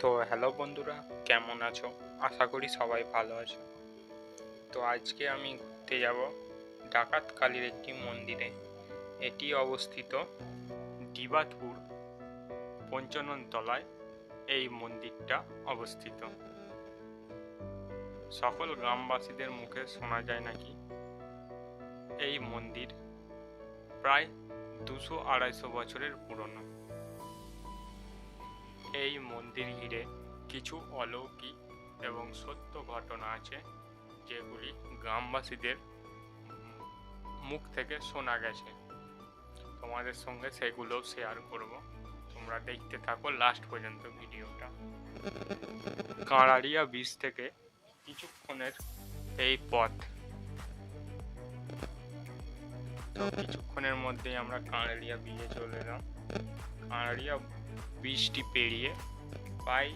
তো হ্যালো বন্ধুরা, কেমন আছো? আশা করি সবাই ভালো আছো। তো আজকে আমি ঘুরতে যাব ডাকাত কালীর একটি মন্দিরে। এটি অবস্থিত ডিবাতপুর পঞ্চানন তলায় এই মন্দিরটা অবস্থিত। সকল গ্রামবাসীদের মুখে শোনা যায় নাকি? এই মন্দির প্রায় দুশো আড়াইশো বছরের পুরনো। এই মন্দির ঘিরে কিছু অলৌকিক এবং সত্য ঘটনা আছে, যেগুলি গ্রামবাসীদের মুখ থেকে শোনা গেছে। তোমাদের সঙ্গে সেগুলো শেয়ার করব। তোমরা দেখতে থাকো লাস্ট পর্যন্ত ভিডিওটা। কাঁড়ারিয়া বীজ থেকে কিছুক্ষণের এই পথ। তো কিছুক্ষণের মধ্যেই আমরা কাঁড়ারিয়া বীজে চলে এলাম। কাঁড়ারিয়া বৃষ্টি পেরিয়ে প্রায়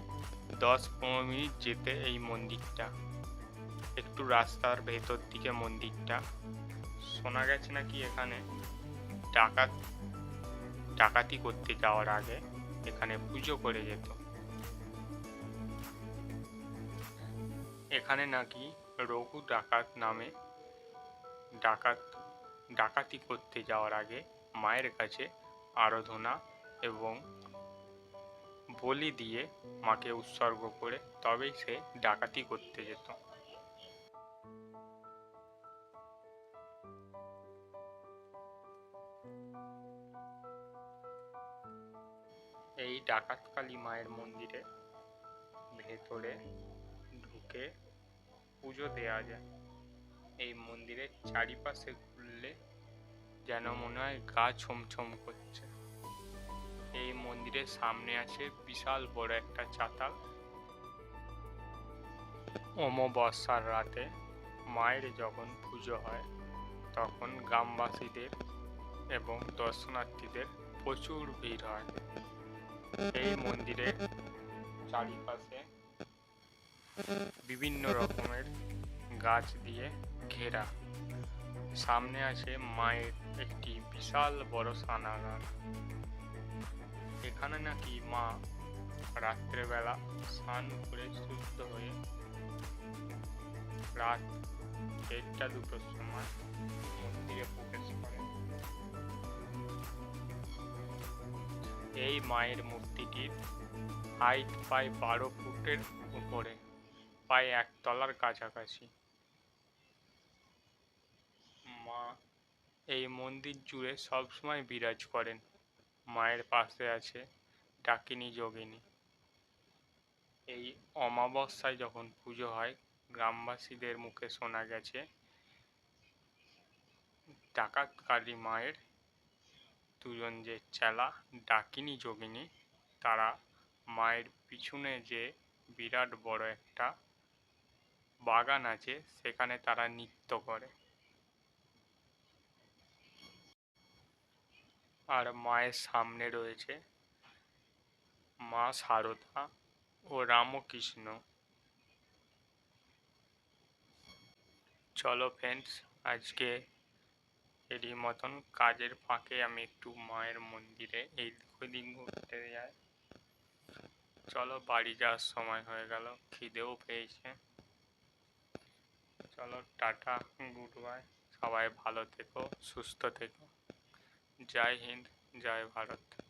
দশ পনেরো মিনিট যেতে এই মন্দিরটা। একটু রাস্তার ভেতর দিকে মন্দিরটা। শোনা গেছে নাকি এখানে ডাকাত, ডাকাতি করতে যাওয়ার আগে এখানে পুজো করে যেত। এখানে নাকি রঘু ডাকাত নামে ডাকাত, ডাকাতি করতে যাওয়ার আগে মায়ের কাছে আরাধনা এবং বলি দিয়ে মাকে উৎসর্গ করে তবেই সে ডাকাতি করতে যেত। এই ডাকাতকালী মায়ের মন্দিরে ভেতরে ঢুকে পুজো দেওয়া যায়। এই মন্দিরের চারিপাশে ঘুরলে যেন মনে হয় গা ছমছম করছে। এই মন্দিরের সামনে আছে বিশাল বড় একটা চাতাল। অমাবস্যার রাতে মায়ের যখন পুজো হয়, তখন গ্রামবাসীদের এবং দর্শনার্থীদের প্রচুর ভিড় হয়। এই মন্দিরের চারিপাশে বিভিন্ন রকমের গাছ দিয়ে ঘেরা। সামনে আছে মায়ের একটি বিশাল বড় স্নানাগার এখানে নাকি মা রাত্রেবেলা স্নান করে সুস্থ হয়ে রাত দেড়টা দুটোর সময় মন্দিরে প্রবেশ করে এই মায়ের মূর্তিটির হাইট প্রায় বারো ফুটের উপরে প্রায় একতলার কাছাকাছি মা এই মন্দির জুড়ে সবসময় বিরাজ করেন মায়ের পাশে আছে ডাকিনী, যোগিনী। এই অমাবস্যায় যখন পুজো হয়, গ্রামবাসীদের মুখে শোনা গেছে ডাকাত কালী মায়ের দুজন যে চেলা, ডাকিনী, যোগিনী, তারা মায়ের পিছনে যে বিরাট বড় একটা বাগান আছে, সেখানে তারা নৃত্য করে। আর মায়ের সামনে রয়েছে মা শারদা ও রামকৃষ্ণ। চলো ফ্রেন্ডস আজকে এরই মতন কাজের ফাঁকে আমি একটু মায়ের মন্দিরে এই দিক ঘুরতে যাই। চলো বাড়ি যাওয়ার সময় হয়ে গেল, খিদেও পেয়েছে। চলো টাটা গুড বাই সবাই ভালো থেকো, সুস্থ থেকো। जय हिंद जय भारत।